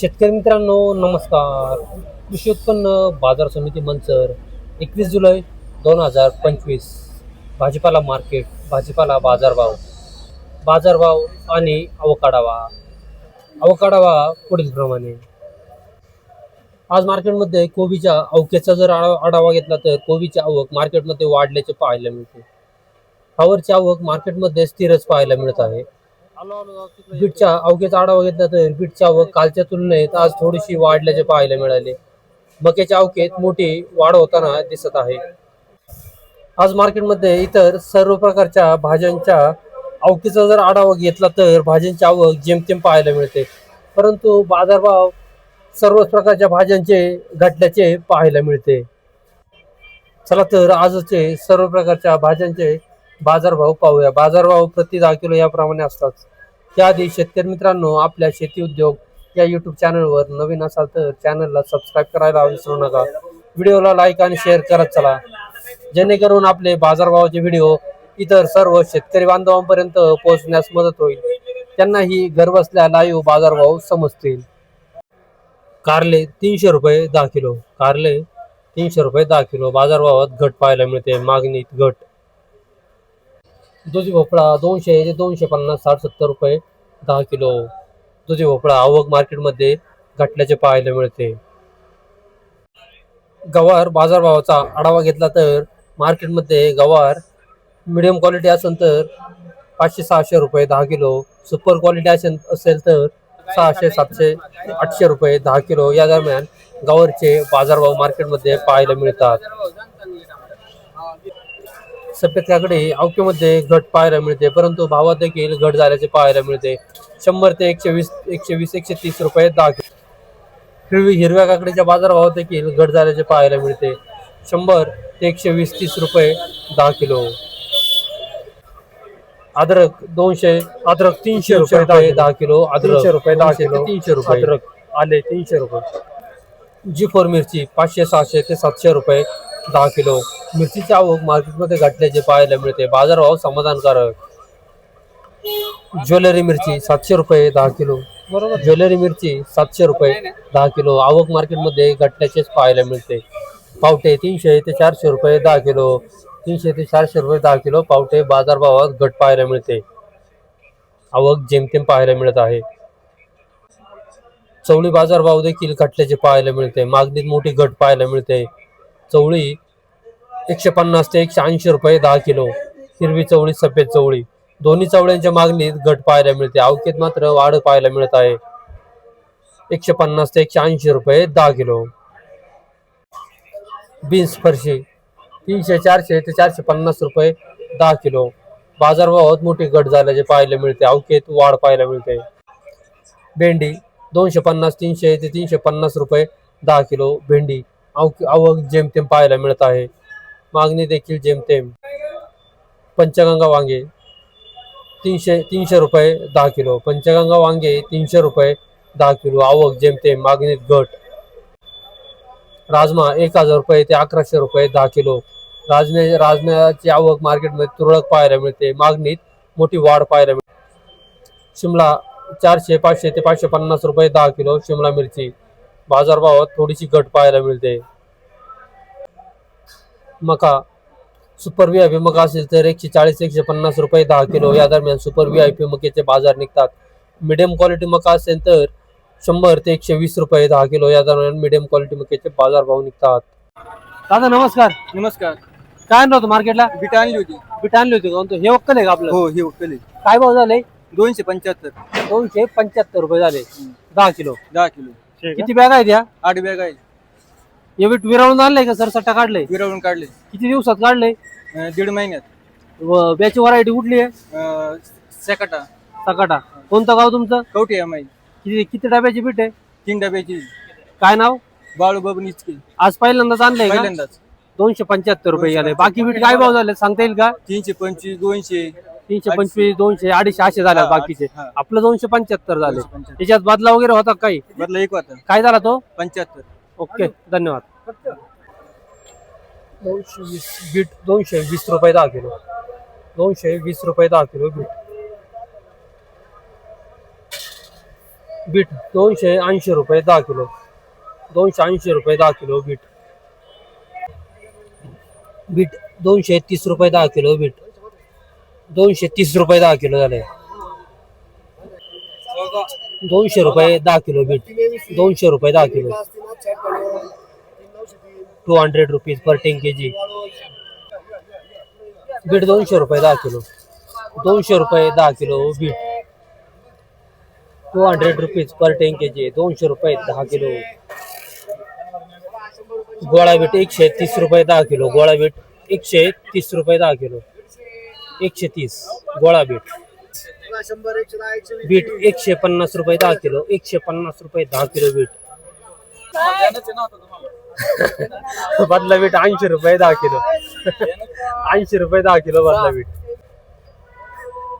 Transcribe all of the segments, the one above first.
शेतकरी मित्रांनो नमस्कार. कृषी उत्पन्न बाजार समिती मंचर एकवीस जुलै दोन हजार पंचवीस. भाजीपाला मार्केट भाजीपाला बाजारभाव. बाजारभाव आणि अवकाढावा. अवकाढावा पुढीलप्रमाणे आज मार्केटमध्ये कोबीच्या अवकेचा जर आढावा आढावा घेतला तर कोबीची आवक मार्केटमध्ये वाढल्याचे पाहायला मिळते. फ्लावरची आवक मार्केटमध्ये स्थिरच पाहायला मिळत आहे. बीटच्या अवघ्याचा आढावा घेतला तर बीटची आवक कालच्या तुलनेत आज थोडीशी वाढल्याचे पाहायला मिळाले. मक्याच्या अवकेत मोठी वाढ होताना दिसत आहे. आज मार्केटमध्ये इतर सर्व प्रकारच्या भाज्यांच्या अवकीचा जर आढावा घेतला तर भाज्यांची आवक जेमतेम पाहायला मिळते. परंतु बाजारभाव सर्वच प्रकारच्या भाज्यांचे घटल्याचे पाहायला मिळते. चला तर आजचे सर्व प्रकारच्या भाज्यांचे बाजारभाव पाहूया. बाजारभाव प्रति दहा किलो याप्रमाणे असतात. त्याआधी शेतकरी मित्रांनो आपल्या शेती उद्योग या युट्यूब चॅनलवर नवीन असाल तर चॅनलला सबस्क्राईब करायला विसरू नका. व्हिडिओला लाईक आणि शेअर करत चला. जेणेकरून आपले बाजारभावाचे व्हिडिओ इतर सर्व शेतकरी बांधवांपर्यंत पोहोचण्यास मदत होईल. त्यांनाही घरबसल्या लाईव्ह बाजारभाव समजतील. कारले तीनशे रुपये दहा किलो. कारले तीनशे रुपये दहा किलो. बाजारभावात घट पाहायला मिळते. मागणीत घट. दुधी भोपळा दोनशे ते दोनशे पन्नास साठ सत्तर रुपये. दहा किलो दुधी भोपळा आवक मार्केटमध्ये घटल्याचे पाहायला मिळते. गवार बाजारभावाचा आढावा घेतला तर मार्केटमध्ये गवार मिडियम क्वालिटी असेल तर पाचशे सहाशे रुपये दहा किलो. सुपर क्वालिटी असेल असेल तर सहाशे सातशे आठशे रुपये दहा किलो. या दरम्यान गवारचे बाजारभाव मार्केटमध्ये पाहायला मिळतात. सफेद काकडी अवकेमध्ये घट पाहायला मिळते परंतु भावात देखील घट झाल्याचे पाहायला मिळते. शंभर ते एकशे वीस एकशे वीस एकशे तीस रुपये दहा किलो. हिरवी हिरव्या काकडीच्या बाजारभावात देखील घट झाल्याचे पाहायला मिळते. शंभर ते एकशे वीस तीस रुपये दहा किलो. अद्रक दोनशे अद्रक तीनशे रुपये दहा किलो अद्रक रुपये दहा किलो तीनशे रुपये. अद्रक आले तीनशे रुपये. जी फोर मिरची पाचशे सहाशे ते सातशे रुपये दहा किलो. मिरचीची आवक मार्केटमध्ये घटल्याचे पाहायला मिळते. बाजारभाव समाधानकारक. ज्वेलरी मिरची सातशे रुपये दहा किलो. बरोबर ज्वेलरी मिरची सातशे रुपये दहा किलो. आवक मार्केटमध्ये घटल्याचेच पाहायला मिळते. पावटे तीनशे ते चारशे रुपये दहा किलो. तीनशे ते चारशे रुपये दहा किलो पावटे बाजारभावात घट पाहायला मिळते. आवक जेमतेम पाहायला मिळत आहे. चवळी बाजारभाव देखील घटल्याचे पाहायला मिळते. मागणीत मोठी घट पाहायला मिळते. चवळी एकशे पन्नास ते एकशे ऐंशी रुपये दहा किलो हिरवी चवळी सफेद चवळी. दोन्ही चवळ्यांच्या मागणीत घट पाहायला मिळते. अवकेत मात्र वाढ पाहायला मिळत आहे. एकशे पन्नास ते एकशे ऐंशी रुपये दहा किलो. बीन्स फरशी तीनशे चारशे ते चारशे पन्नास रुपये दहा किलो. बाजारभावात मोठी घट झाल्याचे पाहायला मिळते. अवकेत वाढ पाहायला मिळते. भेंडी दोनशे पन्नास तीनशे ते तीनशे पन्नास रुपये दहा किलो भेंडी. आवक आवक जेमतेम पाहायला मिळत आहे. मागणी देखील जेमतेम पंचगंगा वांगे तीनशे तीनशे रुपये दहा किलो. पंचगंगा वांगे तीनशे रुपये दहा किलो. आवक जेमतेम मागणीत घट. राजमा एक हजार रुपये ते अकराशे रुपये दहा किलो. राजमे राजण्याची आवक मार्केटमध्ये तुरळक पाहायला मिळते. मागणीत मोठी वाढ पाहायला मिळते. शिमला चारशे पाचशे ते पाचशे पन्नास रुपये दहा किलो. शिमला मिरची बाजारभावात थोडीशी घट पाहायला मिळते. मका. सुपर व्ही आय पी मका असेल तर एकशे चाळीस एकशे पन्नास रुपये दहा किलो. या दरम्यान सुपर व्ही आय पी मक्याचे बाजार निघतात. मिडियम क्वालिटी मका असेल तर शंभर ते एकशे वीस रुपये दहा किलो. या दरम्यान मिडियम क्वालिटी मक्याचे बाजारभाव निघतात. दादा नमस्कार. नमस्कार. काय आणलं होतं मार्केटला बीट आणली होती. बीट आणली होती का? हे वक्कल आहे का आपलं? हो हे उकले काय भाव झाले? दोनशे पंच्याहत्तर. दोनशे पंच्याहत्तर रुपये झाले. दहा किलो. दहा किलो. किती बॅग आहेत या? आठ बॅग आहे हे बीट विराळून आणलंय का? सरसट्टा काढलंय? विरवून काढले. किती दिवसात काढलंय? अं, दीड महिन्यात. व ब्याची व्हरायटी कुठली आहे? अं, सेकाटा. सकाटा. कोणतं गाव तुमचं? कवठी एम आय किती किती डब्याची बीट आहे? तीन डब्याची. काय नाव? बाळू बाबू निचके आज पहिल्यांदाच आणलंय का? पहिल्यांदाच. दोनशे पंच्याहत्तर रुपये गेले. बाकी बीट काय भाव झाले? सांगता येईल का? तीनशे पंचवीस दोनशे. तीनशे पंचवीस दोनशे अडीचशे असे झाले बाकीचे. हा. आपलं दोनशे पंच्याहत्तर झाले. त्याच्यात बदला वगैरे होता काही? बदला एक होता. काय झाला तो? पंच्याहत्तर. ओके धन्यवाद. दोनशे वीस बीट दोनशे वीस रुपये दहा किलो. दोनशे वीस रुपये दहा किलो बीट. बीट दोनशे ऐंशी रुपये दहा किलो. दोनशे ऐंशी रुपये दहा किलो बीट. बीट दोनशे तीस रुपये दहा किलो बीट. दोनशे तीस रुपये दहा किलो झाले. दोनशे रुपये दहा किलो बीट. दोनशे रुपये दहा kilo. Two hundred rupees per ten K G beet दोनशे रुपये दहा किलो. दोनशे रुपये दहा kilo beet two hundred rupees per ten K G दोनशे रुपये दहा किलो. गोळा बीट एकशे तीस रुपये दहा किलो. गोळा बीट एकशे तीस रुपये दहा किलो. एकशे तीस गोळा बीट बीट एकशे पन्नास रुपये दहा किलो. एकशे पन्नास रुपये दहा किलो बीट बदला बीट ऐंशी रुपये दहा किलो. ऐंशी रुपये दहा किलो बदला बीट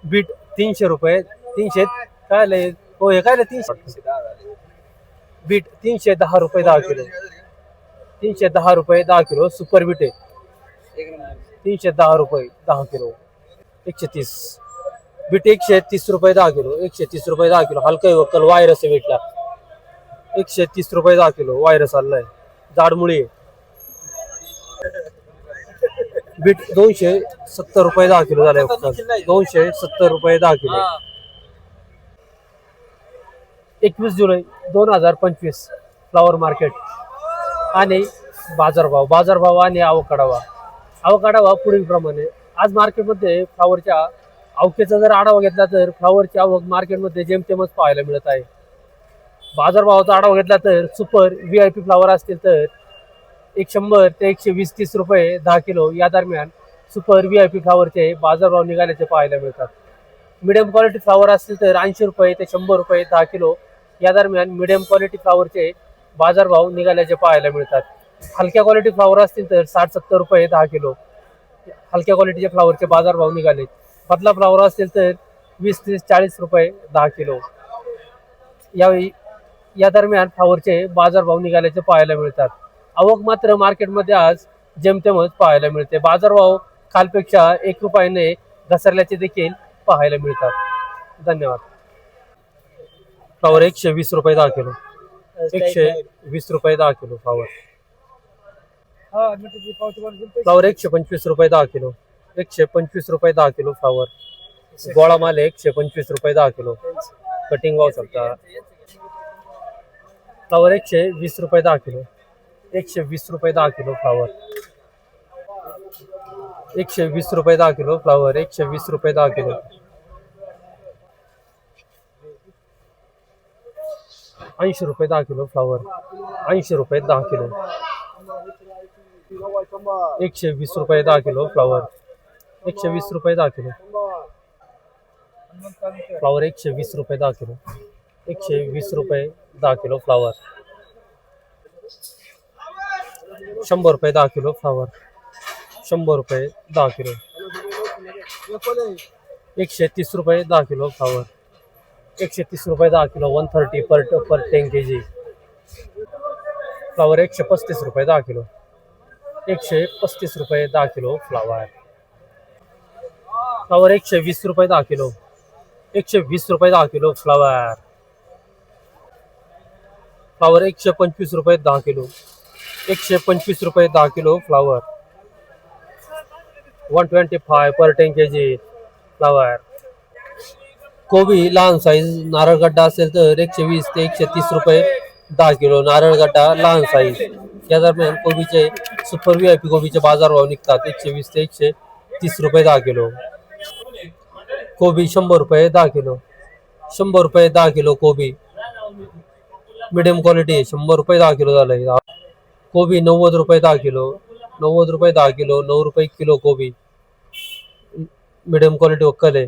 बीट तीनशे रुपये, तीनशे काय लय, हो, हे काय लय तीनशे? बीट तीनशे दहा रुपये दहा किलो. तीनशे दहा रुपये दहा किलो, सुपर बीट आहे. तीनशे दहा रुपये दहा किलो. एकशे तीस. बीट एकशे तीस रुपये दहा किलो. एकशे तीस रुपये दहा किलो. हलका वक्कल व्हायरस आहे बीटला. एकशे तीस रुपये दहा किलो. व्हायरस आलाय. जाडमुळी. बीट दोनशे सत्तर रुपये दहा किलो झाले दोनशे सत्तर रुपये दहा किलो. एकवीस जुलै दोन हजार पंचवीस फ्लावर मार्केट. आणि बाजारभाव बाजारभाव आणि आवकाढावा. आवकाढावा पुढीलप्रमाणे आज मार्केटमध्ये फ्लावरच्या अवकेचा जर आढावा घेतला तर फ्लावरची आवक मार्केटमध्ये जेमतेमच पाहायला मिळत आहे. बाजारभावाचा आढावा घेतला तर super V I P flower असतील तर एक शंभर ते एकशे वीस तीस रुपये दहा किलो या दरम्यान सुपर व्ही आय पी फ्लावरचे बाजारभाव निघाल्याचे पाहायला मिळतात. मिडियम क्वालिटी फ्लावर असतील तर ऐंशी रुपये ते शंभर रुपये दहा किलो या दरम्यान मिडियम क्वालिटी फ्लावरचे बाजारभाव निघाल्याचे पाहायला मिळतात. हलक्या क्वालिटी फ्लावर असतील तर साठ सत्तर रुपये दहा किलो हलक्या क्वालिटीचे फ्लावरचे बाजारभाव निघाले. पतला फ्लावर असतील तर वीस तीस चाळीस रुपये दहा किलो. यावेळी या दरम्यान फ्लावरचे बाजारभाव निघाल्याचे पाहायला मिळतात. आवक मात्र मार्केटमध्ये आज जेमतेमच पाहायला मिळते. बाजारभाव कालपेक्षा एक रुपयाने घसरल्याचे देखील पाहायला मिळतात. धन्यवाद. फ्लावर एकशे वीस रुपये दहा किलो. एकशे वीस रुपये दहा किलो फ्लावर. फ्लावर एकशे पंचवीस रुपये दहा किलो. एकशे पंचवीस रुपये दहा किलो फ्लावर. गोळा माल एकशे पंचवीस रुपये दहा किलो. कटिंग वाव चालता फ्लावर एकशे वीस रुपये दहा किलो एकशे वीस रुपये दहा किलो फ्लावर एकशे वीस रुपये दहा किलो फ्लावर एकशे वीस रुपये दहा किलो ऐंशी रुपये दहा किलो फ्लावर ऐंशी रुपये दहा किलो एकशे वीस रुपये दहा किलो फ्लावर एकशे वीस रुपये दहा किलो फ्लावर एकशे वीस रुपये दहा किलो एकशे वीस रुपये दहा किलो फ्लावर. शंभर रुपये दहा किलो फ्लावर. शंभर रुपये दहा किलो. एकशे तीस रुपये दहा किलो फ्लावर. एकशे तीस रुपये दहा kilo one thirty per per ten K G flower एकशे पस्तीस रुपये दहा किलो. एकशे पस्तीस रुपये दहा किलो फ्लावर. फ्लावर एकशे वीस रुपये दहा किलो. एकशे वीस रुपये दहा किलो फ्लावर. फ्लावर, एकशे पंचवीस रुपये दहा किलो. एकशे पंचवीस रुपये दहा kilo flower. One twenty five per ten K G flower. कोबी लहान साईज नारळ गड्डा असेल तर एकशे वीस ते एकशे तीस रुपये दहा किलो. नारळ गड्डा लहान साईज या दरम्यान कोबीचे सुपर व्ही आय पी कोबीचे बाजारभाव निघतात. एकशे वीस ते एकशे तीस रुपये दहा किलो. कोबी शंभर रुपये दहा किलो. शंभर रुपये दहा किलो कोबी. मिडियम क्वालिटी शंभर रुपये दहा किलो झालंय. कोबी नव्वद रुपये दहा किलो नव्वद रुपये दहा किलो नऊ रुपये किलो कोबी. मिडियम क्वालिटी वक्कल आहे.